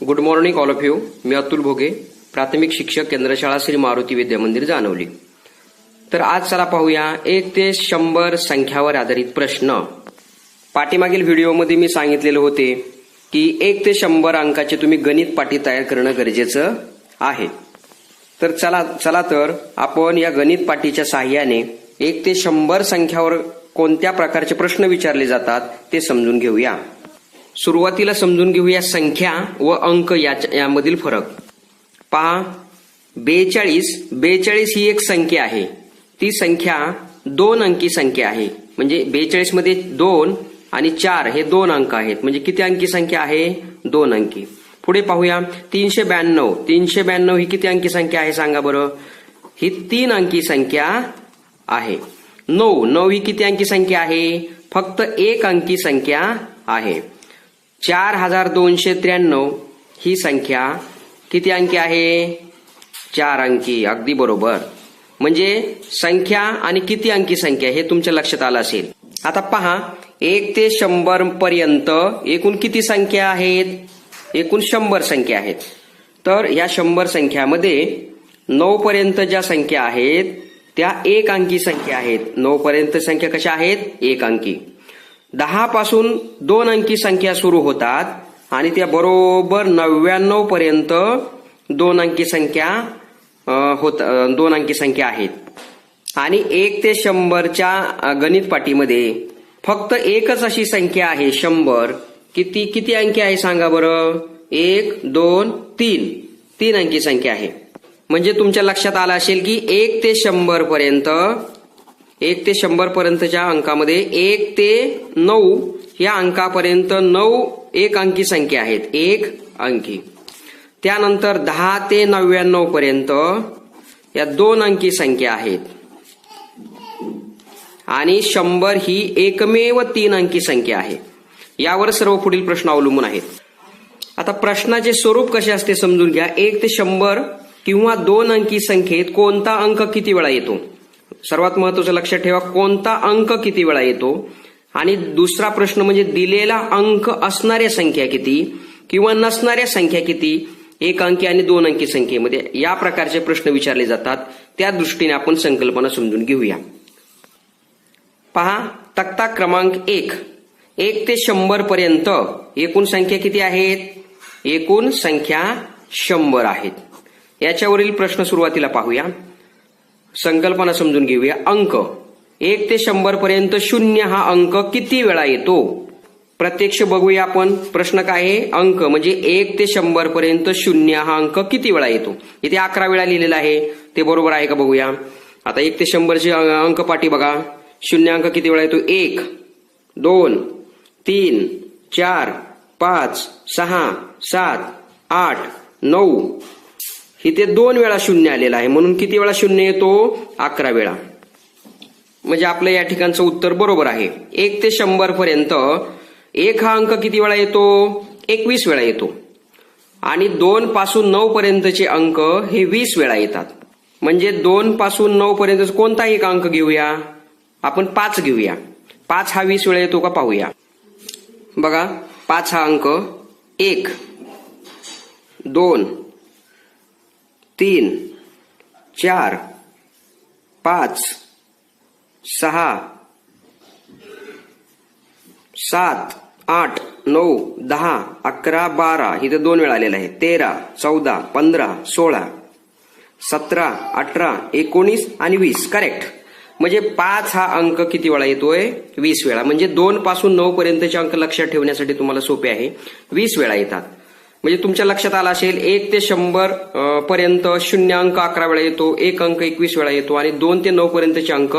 Good morning all of you मी अतुल भोगे प्राथमिक शिक्षक केंद्रशाळा श्री मारुती विद्या मंदिर जाणवली. तर आज चला पाहूया एक ते शंभर संख्यावर आधारित प्रश्न. पाठीमागील व्हिडिओमध्ये मी सांगितलेले होते की एक ते शंभर अंकाचे तुम्ही गणित पाठी तयार करणं गरजेचं आहे. तर चला चला तर आपण या गणित पाठीच्या साह्याने एक ते शंभर संख्यावर कोणत्या प्रकारचे प्रश्न विचारले जातात ते समजून घेऊया. सुरुवातीला समजून घेऊया संख्या व अंक याच्या- यामधील फरक. पहा. बेचाळीस. बेचाळीस ही एक संख्या आहे. ती संख्या दोन अंकी संख्या आहे. म्हणजे बेचाळीसमध्ये दोन आणि चार हे दोन अंक आहेत. म्हणजे किती अंकी संख्या आहे? दोन अंकी. पुढे पाहूया. तीनशे ब्याण्णव. तीनशे ब्याण्णव ही किती अंकी संख्या आहे सांगा बरं. ही तीन अंकी संख्या आहे. नऊ. नऊ ही किती अंकी संख्या आहे? फक्त एक अंकी संख्या आहे. चार हजार दोनशे त्र्याण्णव ही संख्या किती अंकी आहे? चार अंकी अगदी बरोबर. म्हणजे संख्या आणि किती अंकी संख्या हे तुमच्या लक्षात आलं असेल. आता पहा एक ते शंभर पर्यंत एकूण किती संख्या आहेत? एकूण शंभर संख्या आहेत. तर या शंभर संख्यामध्ये नऊ पर्यंत ज्या संख्या आहेत त्या एक अंकी संख्या आहेत. नऊ पर्यंत संख्या कशा आहेत? एक अंकी. दहा पासून दोन अंकी संख्या सुरू होतात आणि त्या बरोबर नव्याण्णव पर्यंत दोन अंकी संख्या होत दोन अंकी संख्या आहेत. आणि एक ते शंभरच्या गणित पाटीमध्ये फक्त एकच अशी संख्या आहे शंभर. किती किती अंकी आहे सांगा बरं? एक दोन तीन. तीन अंकी संख्या आहे. म्हणजे तुमच्या लक्षात आलं असेल की एक ते शंभर पर्यंत एक ते शंभर पर्यंतच्या अंकामध्ये एक ते नऊ या अंकापर्यंत नऊ एक अंकी संख्या आहेत. एक अंकी. त्यानंतर दहा ते नव्याण्णव पर्यंत या दोन अंकी संख्या आहेत. आणि शंभर ही एकमेव तीन अंकी संख्या आहे. यावर सर्व पुढील प्रश्न अवलंबून आहेत. आता प्रश्नाचे स्वरूप कसे असते समजून घ्या. एक ते शंभर किंवा दोन अंकी संख्येत कोणता अंक किती वेळा येतो? सर्वात महत्वाचं लक्षात ठेवा कोणता अंक किती वेळा येतो? आणि दुसरा प्रश्न म्हणजे दिलेला अंक असणाऱ्या संख्या किती किंवा नसणाऱ्या संख्या किती? एक अंकी आणि दोन अंकी संख्येमध्ये या प्रकारचे प्रश्न विचारले जातात. त्या दृष्टीने आपण संकल्पना समजून घेऊया. पहा तक्ता क्रमांक एक. एक ते शंभर पर्यंत एकूण संख्या किती आहेत? एकूण संख्या शंभर आहेत. याच्यावरील प्रश्न सुरुवातीला पाहूया. संकल्पना समजून घेऊया. अंक. एक ते शंभर पर्यंत शून्य हा अंक किती वेळा येतो? प्रत्यक्ष बघूया आपण. प्रश्न काय आहे? अंक म्हणजे एक ते शंभर पर्यंत शून्य हा अंक किती वेळा येतो? इथे अकरा वेळा लिहिलेला आहे. ते बरोबर आहे का बघूया? आता एक ते शंभरचे अंक पाठी बघा. शून्य अंक किती वेळा येतो? एक दोन तीन चार पाच सहा सात आठ नऊ इथे दोन वेळा शून्य आलेला आहे. म्हणून किती वेळा शून्य येतो? अकरा वेळा. म्हणजे आपलं या ठिकाणचं उत्तर बरोबर आहे. एक ते शंभर पर्यंत एक हा अंक किती वेळा येतो? एकवीस वेळा येतो. आणि दोन पासून नऊ पर्यंतचे अंक हे वीस वेळा येतात. म्हणजे दोन पासून नऊ पर्यंत कोणता एक अंक घेऊया? आपण पाच घेऊया. पाच हा वीस वेळा येतो का पाहूया. बघा पाच हा अंक एक दोन तीन चार पाच सहा सात आठ नऊ दहा अकरा बारा इथं दोन वेळा आलेलं आहे. तेरा चौदा पंधरा सोळा सतरा अठरा एकोणीस आणि वीस. करेक्ट म्हणजे पाच हा अंक किती वेळा येतोय? वीस वेळा. म्हणजे दोन पासून नऊ पर्यंतचे अंक लक्षात ठेवण्यासाठी तुम्हाला सोपे आहे. वीस वेळा येतात. म्हणजे तुमच्या लक्षात आला असेल एक ते शंभर पर्यंत शून्य अंक अकरा वेळा येतो एक अंक एकवीस वेळा येतो आणि दोन ते नऊ पर्यंतचे अंक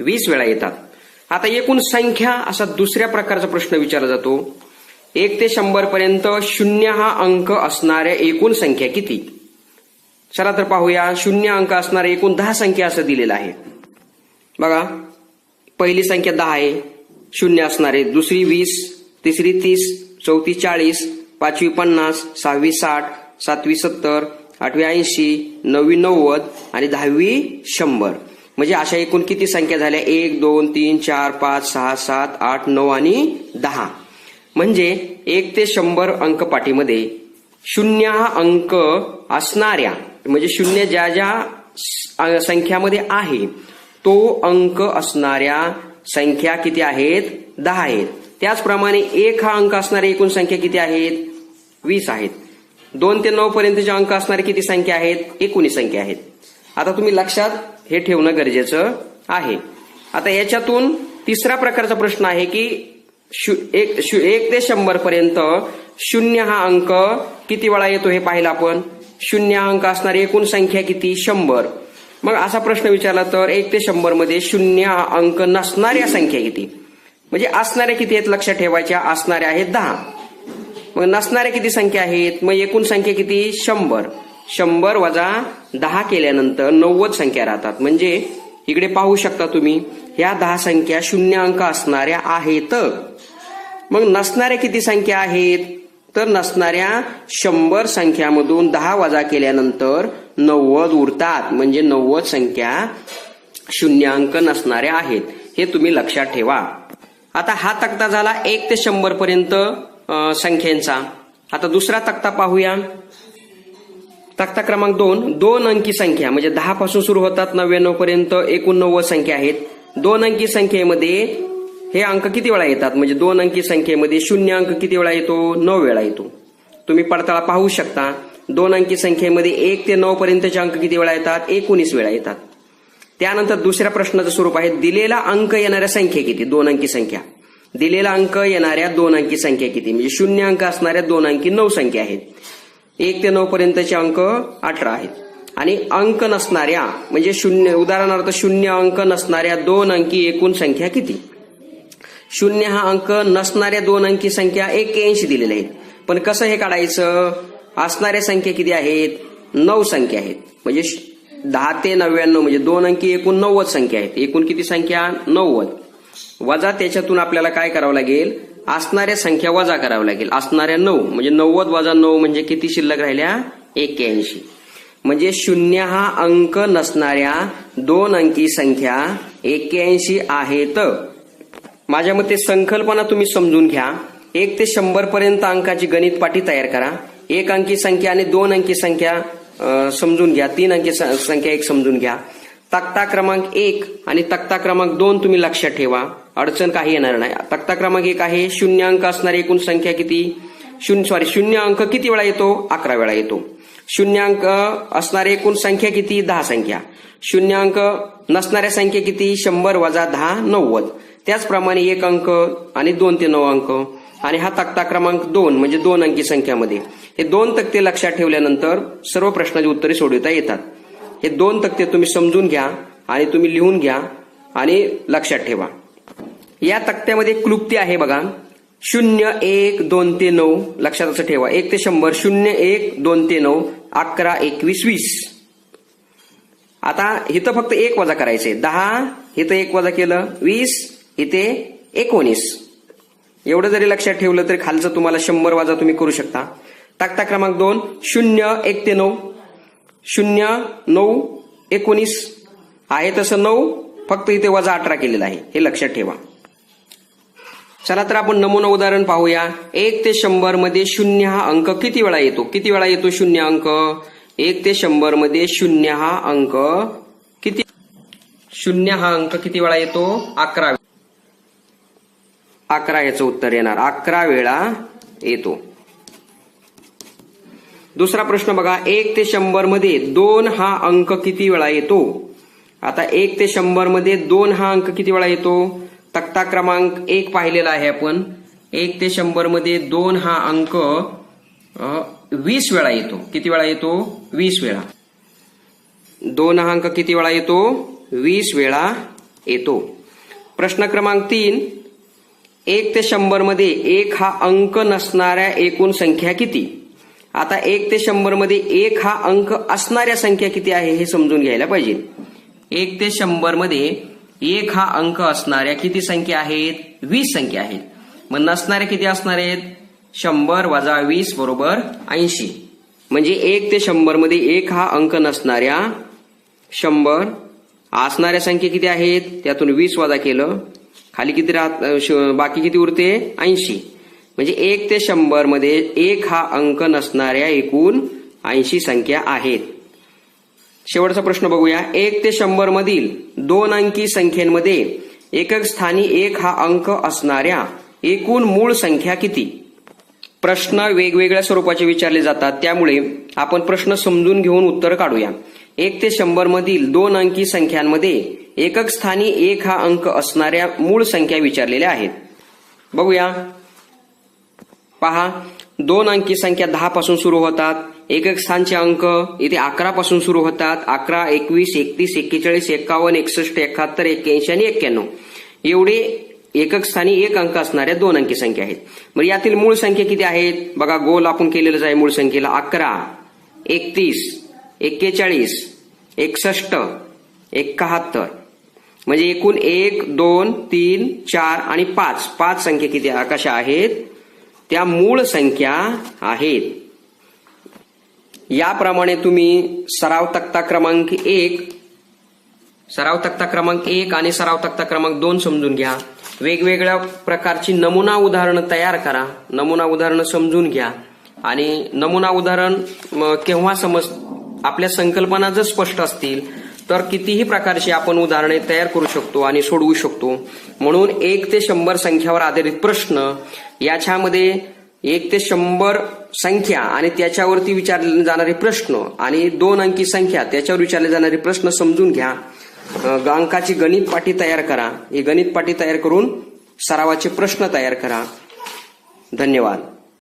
वीस वेळा येतात. आता एकूण संख्या असा दुसऱ्या प्रकारचा प्रश्न विचारला जातो. एक ते शंभर पर्यंत शून्य हा अंक असणाऱ्या एकूण संख्या किती? चला तर पाहूया शून्य अंक असणाऱ्या एकूण दहा संख्या असं दिलेलं आहे. बघा पहिली संख्या दहा आहे शून्य असणारे दुसरी वीस तिसरी तीस चौथी चाळीस पाचवी पन्नास सहावी साठ सातवी सत्तर आठवी ऐंशी नववी नव्वद आणि दहावी शंभर. म्हणजे अशा एकूण किती संख्या झाल्या? एक दोन तीन चार पाच सहा सात आठ नऊ आणि दहा. म्हणजे एक ते शंभर अंक पाठीमध्ये शून्य हा अंक असणाऱ्या म्हणजे शून्य ज्या ज्या संख्यामध्ये आहे तो अंक असणाऱ्या संख्या किती आहेत? दहा आहेत. त्याचप्रमाणे एक हा अंक असणारी एकूण संख्या किती आहेत? वीस आहेत. दोन ते नऊ पर्यंतचे अंक असणारे किती संख्या आहेत? एकोणीस संख्या आहेत. आता तुम्ही लक्षात हे ठेवणं गरजेचं आहे. आता याच्यातून तिसरा प्रकारचा प्रश्न आहे की शु- एक शु- एक ते शंभर पर्यंत शून्य हा अंक किती वेळा येतो हे पाहिलं आपण? शून्य हा अंक असणारी एकूण संख्या किती? शंभर. मग असा प्रश्न विचारला तर एक ते शंभरमध्ये शून्य हा अंक नसणाऱ्या संख्या किती? म्हणजे असणाऱ्या किती आहेत लक्षात ठेवायच्या? असणाऱ्या आहेत दहा. मग नसणाऱ्या किती संख्या आहेत? मग एकूण संख्या किती? शंभर. शंभर वजा दहा केल्यानंतर नव्वद संख्या राहतात. म्हणजे इकडे पाहू शकता तुम्ही ह्या दहा संख्या शून्य अंक असणाऱ्या आहेत. मग नसणाऱ्या किती संख्या आहेत? तर नसणाऱ्या शंभर संख्यामधून दहा वजा केल्यानंतर नव्वद उरतात. म्हणजे नव्वद संख्या शून्य अंक नसणाऱ्या आहेत. हे तुम्ही लक्षात ठेवा. आता हा तक्ता झाला एक ते शंभर पर्यंत संख्यांचा. आता दुसरा तक्ता पाहूया. तक्ता क्रमांक दोन दोन अंकी संख्या. म्हणजे दहा पासून सुरू होतात नव्याण्णव पर्यंत एकोणनव्वद संख्या आहेत. दोन अंकी संख्येमध्ये हे अंक किती वेळा येतात? म्हणजे दोन अंकी संख्येमध्ये शून्य अंक किती वेळा येतो? नऊ वेळा येतो. तुम्ही पडताळा पाहू शकता. दोन अंकी संख्येमध्ये एक ते नऊ पर्यंतचे अंक किती वेळा येतात? एकोणीस वेळा येतात. त्यानंतर दुसऱ्या प्रश्नाचं स्वरूप आहे दिलेला अंक येणाऱ्या संख्या किती? दोन अंकी संख्या. दिलेला अंक येणाऱ्या दोन अंकी संख्या किती? म्हणजे शून्य अंक असणाऱ्या दोन अंकी नऊ संख्या आहेत. एक ते नऊ पर्यंतचे अंक अठरा आहेत. आणि अंक नसणाऱ्या म्हणजे शून्य उदाहरणार्थ शून्य अंक नसणाऱ्या दोन अंकी एकूण संख्या किती? शून्य हा अंक नसणाऱ्या दोन अंकी संख्या एक्क्याऐंशी दिलेल्या आहेत. पण कसं हे काढायचं? असणाऱ्या संख्या किती आहेत? नऊ संख्या आहेत. म्हणजे श- दहा ते नव्याण्णव म्हणजे दोन अंकी एकूण नव्वद संख्या आहेत. एकूण किती संख्या? नव्वद. वजा त्याच्यातून आपल्याला काय करावं लागेल? असणाऱ्या संख्या वजा करावं लागेल. असणाऱ्या नऊ. म्हणजे नव्वद वजा नऊ म्हणजे किती शिल्लक राहिल्या? एक्क्याऐंशी. म्हणजे शून्य हा अंक नसणाऱ्या दोन अंकी संख्या एक्क्याऐंशी आहेत. माझ्या मते संकल्पना तुम्ही समजून घ्या. एक ते शंभर पर्यंत अंकाची गणित पाठी तयार करा. एक अंकी संख्या आणि दोन अंकी संख्या. समजून घ्या. तीन अंकी स- संख्या एक समजून घ्या. तक्ता क्रमांक एक आणि तक्ता क्रमांक दोन तुम्ही लक्षात ठेवा. अडचण काही येणार नाही. तक्ता क्रमांक एक आहे शून्य अंक असणारी एकूण संख्या किती? शून्य सॉरी शून्य अंक किती वेळा येतो? अकरा वेळा येतो. शून्य अंक असणारी एकूण संख्या किती? दहा संख्या. शून्य अंक नसणाऱ्या संख्या किती? शंभर वजा दहा नव्वद. त्याचप्रमाणे एक अंक आणि दोन ते नऊ अंक. आणि हा तक्ता क्रमांक दोन म्हणजे दोन अंकी संख्यामध्ये. हे दोन तक्ते लक्षात ठेवल्यानंतर सर्व प्रश्नाची उत्तरे सोडवता येतात. हे दोन तक्ते तुम्ही समजून घ्या आणि तुम्ही लिहून घ्या आणि लक्षात ठेवा. या तक्त्यामध्ये क्लुप्ती आहे बघा. शून्य एक दोन ते नऊ लक्षात असं ठेवा. एक ते शंभर शून्य एक दोन ते नऊ अकरा एकवीस वीस. आता इथं फक्त एक वजा करायचे दहा इथं एक वजा केलं वीस इथे एकोणीस. एवढं जरी लक्षात ठेवलं तरी खालचं तुम्हाला शंभर वाजा तुम्ही करू शकता. तक्ता क्रमांक दोन. शून्य एक ते नऊ. शून्य नऊ एकोणीस. आहे तसं नऊ. फक्त इथे वजा अठरा केलेलं आहे. हे लक्षात ठेवा. चला तर आपण नमुना उदाहरण पाहूया. एक ते शंभरमध्ये शून्य हा अंक किती वेळा येतो? किती वेळा येतो शून्य अंक? एक ते शंभरमध्ये शून्य हा अंक किती? शून्य हा अंक किती वेळा येतो? अकरा अकरा याचं उत्तर येणार. अकरा वेळा येतो. दुसरा प्रश्न बघा. एक ते शंभरमध्ये दोन हा अंक किती वेळा येतो? आता एक ते शंभरमध्ये दोन हा अंक किती वेळा येतो? तक्ता क्रमांक एक पाहिलेला आहे आपण. एक ते शंभरमध्ये दोन हा अंक वीस वेळा येतो. किती वेळा येतो? वीस वेळा. दोन हा अंक किती वेळा येतो? वीस वेळा येतो. प्रश्न क्रमांक तीन. एक ते शंभरमध्ये एक हा अंक नसणाऱ्या एकूण संख्या किती? आता एक ते शंभरमध्ये एक हा अंक असणाऱ्या संख्या किती आहे हे समजून घ्यायला पाहिजे. एक ते शंभरमध्ये एक हा अंक असणाऱ्या किती संख्या आहेत? वीस संख्या आहेत. मग नसणाऱ्या किती असणार आहेत? शंभर वजा वीस बरोबर ऐंशी. म्हणजे एक ते शंभरमध्ये एक हा अंक नसणाऱ्या शंभर असणाऱ्या संख्या किती आहेत? त्यातून वीस वजा केलं खाली किती राहत श- बाकी किती उरते? ऐंशी. म्हणजे एक ते शंभरमध्ये एक हा अंक नसणाऱ्या एकूण ऐंशी संख्या आहेत. शेवटचा प्रश्न बघूया. एक ते शंभर मधील दोन अंकी संख्येमध्ये एकक स्थानी एक हा अंक असणाऱ्या एकूण मूळ संख्या किती? प्रश्न वेगवेगळ्या स्वरूपाचे विचारले जातात. त्यामुळे आपण प्रश्न समजून घेऊन उत्तर काढूया. एक ते शंभर मधील दोन अंकी संख्यांमध्ये एकक स्थानी एक हा अंक असणाऱ्या मूळ संख्या विचारलेल्या आहेत. बघूया. पहा दोन अंकी संख्या दहा पासून सुरू होतात. एकक स्थानचे अंक इथे अकरा पासून सुरू होतात. अकरा एकवीस एकतीस एक्केचाळीस एकावन्न एकसष्ट एकाहत्तर एक्क्याऐंशी आणि एक्क्याण्णव. एवढे एकक स्थानी एक अंक असणाऱ्या दोन अंकी संख्या आहेत. मग यातील मूळ संख्या किती आहेत? बघा गोल आपण केलेलंच आहे मूळ संख्येला. अकरा एकतीस एक्केचाळीस एकसष्ट एकाहत्तर. म्हणजे एकूण एक दोन तीन चार आणि पाच. पाच संख्या किती कशा आहेत? त्या मूळ संख्या आहेत. याप्रमाणे तुम्ही सराव तक्ता क्रमांक एक सराव तक्ता क्रमांक एक आणि सराव तक्ता क्रमांक दोन समजून घ्या. वेगवेगळ्या प्रकारची नमुना उदाहरणं तयार करा. नमुना उदाहरणं समजून घ्या. आणि नमुना उदाहरण केव्हा समज आपल्या संकल्पना जर स्पष्ट असतील तर कितीही प्रकारची आपण उदाहरणे तयार करू शकतो आणि सोडवू शकतो. म्हणून एक ते शंभर संख्यावर आधारित प्रश्न याच्यामध्ये एक ते शंभर संख्या आणि त्याच्यावरती विचारले जाणारे प्रश्न आणि दोन अंकी संख्या त्याच्यावर विचारले जाणारे प्रश्न समजून घ्या. अंकाची गणित पाठी तयार करा. ही गणित पाठी तयार करून सरावाचे प्रश्न तयार करा. धन्यवाद.